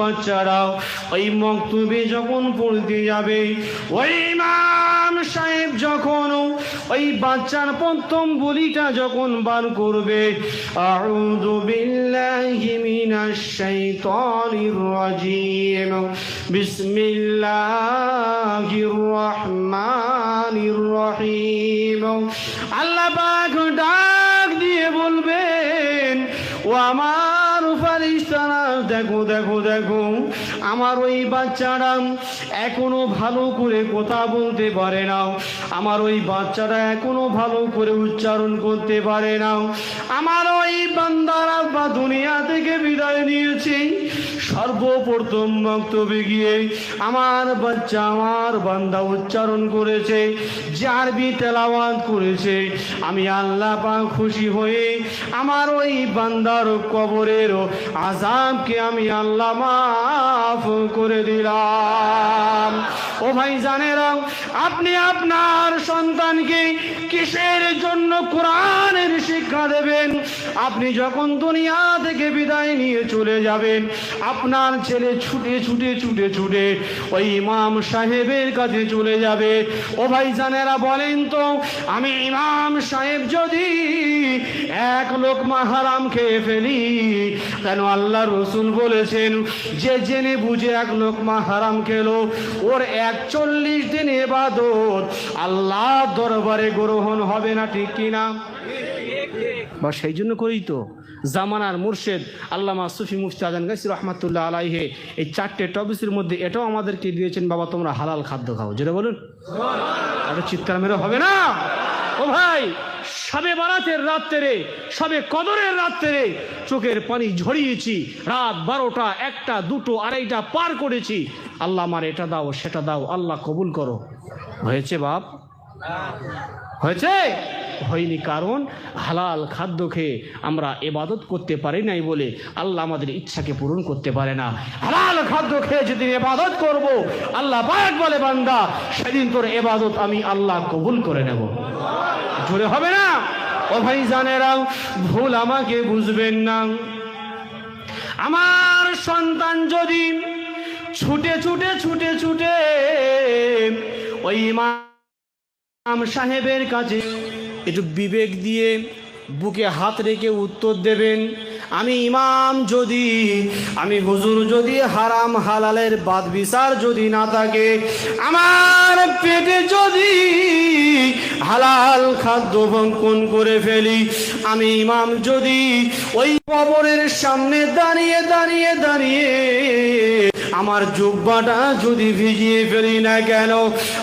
বাচ্চারাও ওই মক্তবে যখন পড়তে যাবে, ওই ইমাম সাহেব যখন, ওই বাচ্চার প্রথম বলিটা যখন বার করবে, আউযু বিল্লাহি মিনাশ শাইতানির রাজিম, বিসমিল্লাহির রহমানির রহিম। আল্লাহ পাক ডাক দিয়ে বলবেন, ও আমার ফারিস্তারা, দেখো দেখো দেখো, আমার ওই বাচ্চারা এখনও ভালো করে কথা বলতে পারে না। আমার ওই বাচ্চারা এখনও ভালো করে উচ্চারণ করতে পারে না। আমার ওই বান্দারা বা দুনিয়া থেকে বিদায় নিয়েছে। সর্বপ্রথম বক্তব্যে গিয়ে আমার বাচ্চা, আমার বান্দা উচ্চারণ করেছে যে আরবি তেলাওয়াত করেছে। আমি আল্লাহ পাক খুশি হয়ে আমার ওই বান্দার কবরের আজাবকে আমি আল্লাহ মাফ করে দিলাম। ও ভাই জানেরা আপনি আপনার সন্তানকে কিসের জন্য কোরআনের শিক্ষা দেবেন? আপনি যখন দুনিয়া থেকে বিদায় নিয়ে চলে যাবেন, আপনার ছেলে ছুটে ছুটে ছুটে ছুটে ওই ইমাম সাহেবের কাছে চলে যাবে। ও ভাই জানেরা বলেন তো, আমি ইমাম সাহেব যদি এক লোক মাহারাম খেয়ে ফেলি, কেন আল্লাহ রসুল বলেছেন, যে জেনে বুঝে এক লোক মাহারাম খেলো, ওর একচল্লিশ দিন এবাদত আল্লাহ দরবারে গ্রহণ হবে না, ঠিক কিনা বা সেই জন্য করেই তো জামানার মুর্শেদ আল্লামা সুফি মুফতি আজান গাছি রহমাতুল্লাহ আলাইহে এই চারটে টপিসের মধ্যে এটাও আমাদেরকে দিয়েছেন, বাবা, তোমরা হালাল খাদ্য খাও। যেটা বলুন। একটা চিৎকার মেরে হবে না? ও ভাই, সবে বারাতের রাত্রে, সবে কদরের রাত্রে চোখের পানি ঝরিয়েছি, রাত বারোটা, একটা, দুটো, আড়াইটা পার করেছি। আল্লাহ আমার এটা দাও, সেটা দাও, আল্লাহ কবুল করো। হয়েছে বাপ? হয়েছে? হয়নি, কারণ হালাল খাদ্য খেয়ে আমরা এবাদত করতে পারি নাই বলে আল্লাহ আমাদের ইচ্ছাকে পূরণ করতে পারে না। হালাল খাদ্য খেয়ে যেদিন এবাদত করব, আল্লাহ পাক বলে, বান্দা, সেদিন তোর এবাদত আমি আল্লাহ কবুল করে নেব। জোরে হবে না? ও ভাই জানেরা ভুল আমাকে বুঝবেন না। আমার সন্তান যদি ছুটে ছুটে ছুটে ছুটে ওই ইমাম সাহেবের কাছে। একটু বিবেক দিয়ে বুকে হাত রেখে উত্তর দেবেন, আমি ইমাম যদি, আমি হুজুর যদি, হারাম হালালের বাদ বিচার যদি না থাকে, আমার পেটে যদি হালাল খাদ্য ভঙ্কন করে ফেলি, আমি ইমাম যদি, ওই কবরের সামনে দাঁড়িয়ে দাঁড়িয়ে দাঁড়িয়ে আমার জুব্বাটা যদি ভিজিয়ে ফেলি না কেন?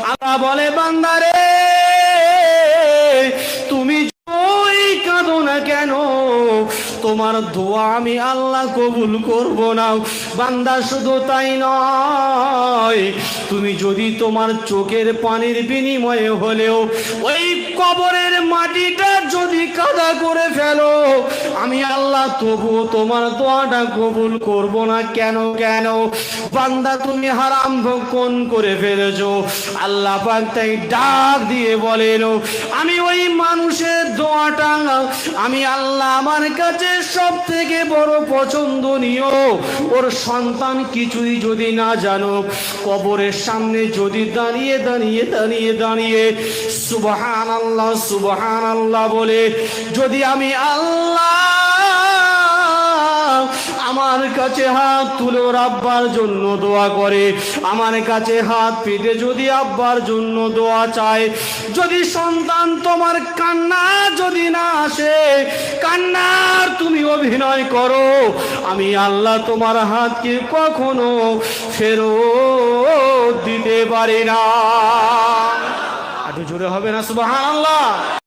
আল্লাহ বলে, বান্দারে তোমার দোয়া আমি আল্লাহ কবুল করব না। বান্দা, শুধু তাই নয়, তুমি যদি তোমার চোখের পানির বিনিময়ে হলেও, ওই কবরের মাটিটা যদি কাদা করে ফেলো, আমি আল্লাহ তবুও তোমার দোয়াটা কবুল করব না। কেন কেন? বান্দা, তুমি হারাম ভক্ষণ করে ফেলেছো? আল্লাহ তাই ডাক দিয়ে বলেন, আমি ওই মানুষের দোয়াটা, আমি আল্লাহ আমার কাছে সব থেকে বড় পছন্দনীয়? ওর সন্তান কিছুই যদি না জানো, কবরের সামনে যদি দাঁড়িয়ে দাঁড়িয়ে দাঁড়িয়ে দাঁড়িয়ে সুবহান আল্লাহ সুবহান আল্লাহ বলে, যদি আমি আল্লাহ আমার কাছে হাত তুলে ওর আব্বার জন্য দোয়া করে। আমার কাছে হাত পেতে যদি আব্বার জন্য দোয়া চায়, যদি সন্তান তোমার কান্না যদি না আসে, কান্নার তুমি অভিনয় করো, আমি আল্লাহ তোমার হাতকে কখনো ফেরত দিতে পারি না। একটু জোরে হবে না সুবাহ আল্লাহ